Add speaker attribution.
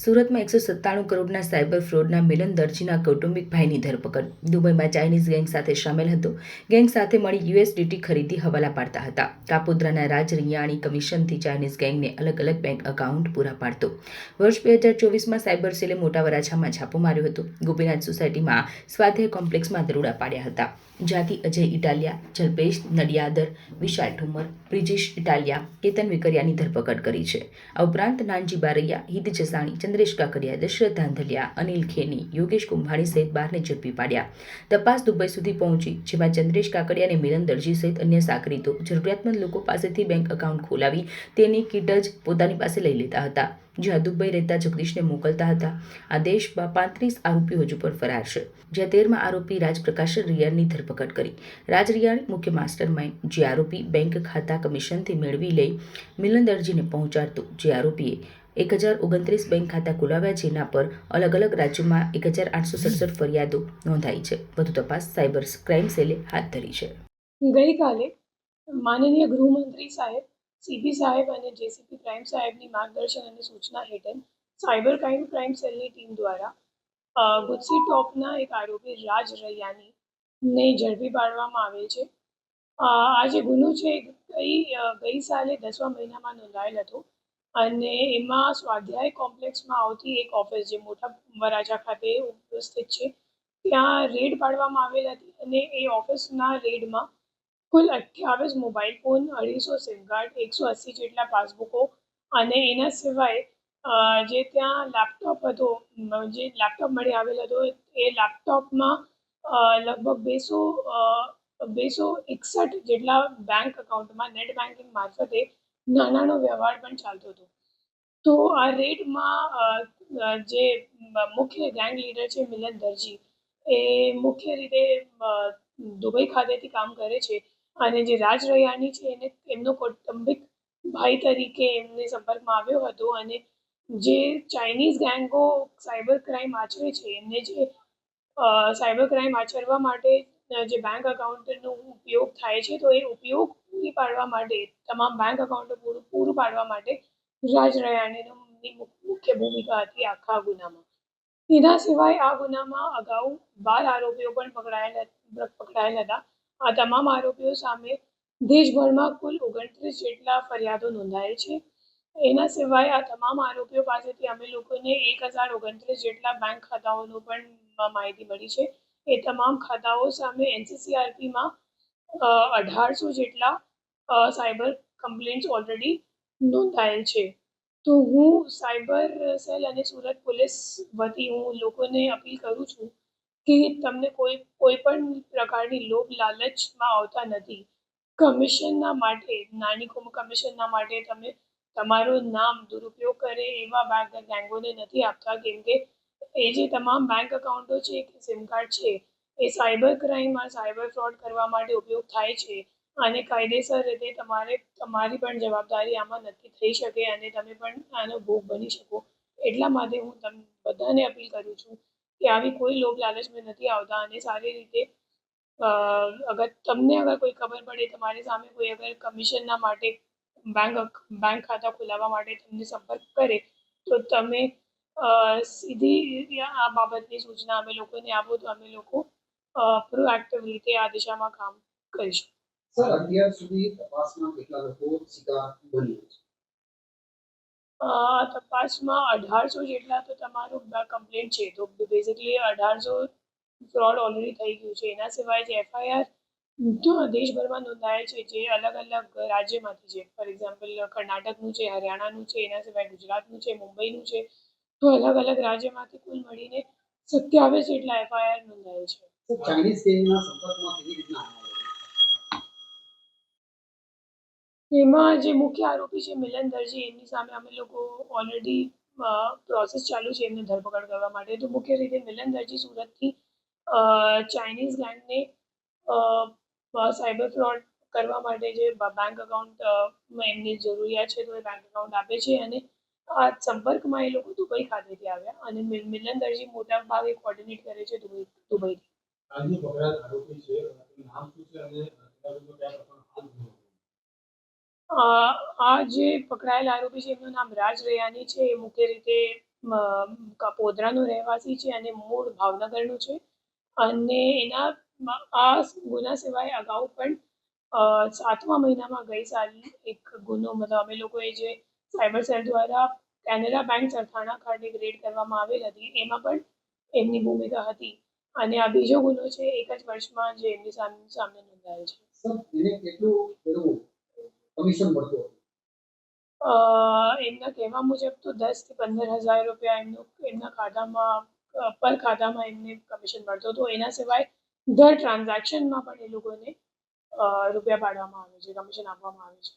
Speaker 1: સુરતમાં એકસો સત્તાણું કરોડના સાયબર ફ્રોડના મિલન દરજીના કૌટુંબિક ભાઈની ધરપકડ. દુબઈમાં ચાઇનીઝ ગેંગ સાથે સામેલ હતો. ગેંગ સાથે મળી યુએસડીટી ખરીદી હવાલા પાડતા હતા. કાપોદ્રાના રાજ રિયાણી કમિશનથી ચાઇનીઝ ગેંગને અલગ અલગ બેંક એકાઉન્ટ પૂરા પાડતો. વર્ષ બે હજાર ચોવીસમાં સાયબર સેલે મોટા વરાછામાં છાપો માર્યો હતો. ગોપીનાથ સોસાયટીમાં સ્વાધ્યાય કોમ્પ્લેક્સમાં દરોડા પાડ્યા હતા. જ્યાંથી અજય ઇટાલિયા, જલ્પેશ નડિયાદર, વિશાલ ઠુમર, બ્રિજેશ ઇટાલિયા, કેતન વિકરિયાની ધરપકડ કરી છે. આ ઉપરાંત નાનજી બારૈયા હિત જસાણી ચંદ્રેશ કાકડિયા દશરથ ધાંધલિયા, અનિલ ખેની, યોગેશ કુંભાણી સહિત બારને ઝડપી પાડ્યા. તપાસ દુબઈ સુધી પહોંચી, જેમાં ચંદ્રેશ કાકડિયા અને મિલન દરજી સહિત અન્ય સાકરીતો જરૂરિયાતમંદ લોકો પાસેથી બેંક એકાઉન્ટ ખોલાવી તેની કીટ જ પોતાની પાસે લઈ લેતા હતા, જ્યાં દુબઈ રહેતા જગદીશને મોકલતા હતા. આ દેશમાં પાંત્રીસ આરોપીઓ હજુ પણ ફરાર છે. જ્યાં તેરમાં આરોપી રાજપ્રકાશ રિયાણની ધરપકડ કરી. રાજ રિયાણ મુખ્ય માસ્ટર માઇન્ડ જે આરોપી બેંક ખાતા કમિશનથી મેળવી લઈ મિલન દરજીને પહોંચાડતો, જે આરોપીએ એક હજાર ઓગણત્રીસ બેંક ખાતા ખોલાવ્યા જેના પર અલગ અલગ રાજ્યોમાં એક હજાર આઠસો સડસઠ ફરિયાદો નોંધાઈ છે. વધુ તપાસ સાયબર ક્રાઇમ સેલે હાથ ધરી છે.
Speaker 2: ગઈકાલે માનનીય ગૃહમંત્રી સાહેબ, સીબી સાહેબ અને જેસીપી ક્રાઇમ સાહેબની માર્ગદર્શન અને સૂચના હેઠળ સાયબર ક્રાઇમ ક્રાઇમ સેલની ટીમ દ્વારા ગુજસી ટોપના એક આરોપી રાજ રૈયાની ને ઝડપી પાડવામાં આવેલ છે. આ જે ગુનો છે, ગઈ ગઈ સાલે દસમા મહિનામાં નોંધાયેલ હતો. અને એમાં સ્વાધ્યાય કોમ્પ્લેક્સમાં આવતી એક ઓફિસ જે મોટા મરાજા ખાતે ઉપસ્થિત છે, ત્યાં રેડ પાડવામાં આવેલ હતી અને એ ઓફિસના રેડમાં કુલ અઠ્યાવીસ મોબાઈલ ફોન, અઢીસો સિમ કાર્ડ, એકસો અસી જેટલા પાસબુકો અને એના સિવાય જે ત્યાં લેપટોપ હતો જે લેપટોપ મળી આવેલ હતો, એ લેપટોપમાં લગભગ બેસો બેસો એકસઠ જેટલા બેંક એકાઉન્ટમાં નેટ બેન્કિંગ મારફતે નાનાનો વ્યવહાર પણ ચાલતો હતો. તો આ રેડમાં જે મુખ્ય ગેંગ લીડર છે મિલન દરજી, એ મુખ્ય રીતે દુબઈ ખાતેથી કામ કરે છે અને જે રાજ રૈયાની છે એને એમનો કૌટુંબિક ભાઈ તરીકે એમને સંપર્કમાં આવ્યો હતો અને જે ચાઇનીઝ ગેંગો સાયબર ક્રાઇમ આચરે છે, એમને જે સાયબર ક્રાઇમ આચરવા માટે જે બેંક એકાઉન્ટનો ઉપયોગ થાય છે, તો એ ઉપયોગ પૂરી પાડવા માટે, તમામ બેંક એકાઉન્ટો પૂરું પૂરું પાડવા માટે રાજ રયાણીની મુખ્ય ભૂમિકા હતી આખા ગુનામાં. એના સિવાય આ ગુનામાં અગાઉ બાર આરોપીઓ પણ પકડાયેલા પકડાયેલા હતા. આ તમામ આરોપીઓ સામે દેશભરમાં કુલ ઓગણત્રીસ જેટલા ફરિયાદો નોંધાયેલ છે. એના સિવાય આ તમામ આરોપીઓ પાસેથી અમે લોકોને એક હજાર ઓગણત્રીસ જેટલા બેંક ખાતાઓનું પણ માહિતી મળી છે. એ તમામ ખાતાઓ સામે એનસીસીઆરપીમાં અઢારસો જેટલા સાયબર કમ્પ્લેન્ટ્સ ઓલરેડી નોંધાયેલ છે. તો હું સાયબર સેલ અને સુરત પોલીસ વતી હું લોકોને અપીલ કરું છું કે તમને કોઈ કોઈ પણ પ્રકારની લોભ લાલચમાં આવતા નથી. કમિશનના માટે, નાની કોમ- કમિશનના માટે તમે તમારું નામ દુરુપયોગ કરે એવા ગેંગોને નથી આપતા, કેમ કે એ જે તમામ બેંક એકાઉન્ટો છે, કે સિમ કાર્ડ છે, એ સાયબર ક્રાઇમમાં સાયબર ફ્રોડ કરવા માટે ઉપયોગ થાય છે. અને કાયદેસર રીતે તમારે, તમારી પણ જવાબદારી આમાં નથી થઈ શકે અને તમે પણ આનો ભોગ બની શકો. એટલા માટે હું તમ, બધાને અપીલ કરું છું કે આવી કોઈ લોભ લાલચમાં નથી આવતા અને સારી રીતે અગર તમને અગર કોઈ ખબર પડે, તમારી સામે કોઈ અગર કમિશનના માટે બેંક બેંક ખાતા ખોલાવવા માટે તમને સંપર્ક કરે, તો તમે સીધી આ બાબતની સૂચના અમે લોકોને આપો તો અમે લોકો પ્રોએક્ટિવ રીતે આ દિશામાં કામ કરીશું.
Speaker 3: સર અત્યાર સુધી તપાસમાં કેટલા લોકો શિકાર બન્યા છે?
Speaker 2: તપાસમાં અઢારસો જેટલા તો તમારું કમ્પ્લેન્ટ છે. તો બેઝિકલી અઢારસો ફ્રોડ ઓલરેડી થઈ ગયું છે. એના સિવાય જે એફઆઈઆર દેશભરમાં નોંધાયેલ છે જે અલગ અલગ રાજ્યમાંથી છે. ફોર એક્ઝામ્પલ કર્ણાટકનું છે હરિયાણાનું છે એના સિવાય ગુજરાતનું છે મુંબઈનું છે. તો અલગ અલગ રાજ્યમાંથી કુલ મળીને સત્યાવીસ જેટલા એફઆઈઆર નોંધાયેલ છે. એમાં જે મુખ્ય આરોપી છે મિલન દરજી એમની સામે અમે લોકો ઓલરેડી પ્રોસેસ ચાલુ છે એમને ધરપકડ કરવા માટે. તો મુખ્ય રીતે મિલન દરજી સુરતથી ચાઇનીઝ ગેંગને સાયબર ફ્રોડ કરવા માટે જે બેંક એકાઉન્ટ એમની જરૂરિયાત છે તો એ બેંક એકાઉન્ટ આપે છે અને આ સંપર્કમાં એ લોકો દુબઈ ખાતેથી આવ્યા અને મિલન દરજી મોટા ભાગે કોર્ડિનેટ કરે છે દુબઈ દુબઈથી. આ જે પકડાયેલ આરોપી છે એમનું નામ રાજ રૈયાની છે. એ મુખ્ય રીતે કાપોદ્રાનો રહેવાસી છે અને મૂળ ભાવનગરનો છે. અને એના આ ગુના સિવાય અગાઉ પણ સાતમા મહિનામાં ગઈ સાલ એક ગુનો મતલબ અમે લોકોએ જે સાયબર સેલ દ્વારા કેનેરા બેંક સરથાણા ખાતે રેડ કરવામાં આવેલ હતી. એમાં પણ એમની ભૂમિકા હતી. અને આ બીજો ગુનો છે એક જ વર્ષમાં જે એમની સામે સામે નોંધાયેલ છે.
Speaker 3: એને કેટલું કમિશન મળતું હતું?
Speaker 2: એમના કહેવા મુજબ તો દસથી પંદર હજાર રૂપિયા એમનું એમના ખાતામાં પર ખાતામાં એમને કમિશન મળતો હતો. એના સિવાય દર ટ્રાન્ઝેક્શનમાં પણ એ લોકોને રૂપિયા પાડવામાં આવે છે કમિશન આપવામાં આવે છે.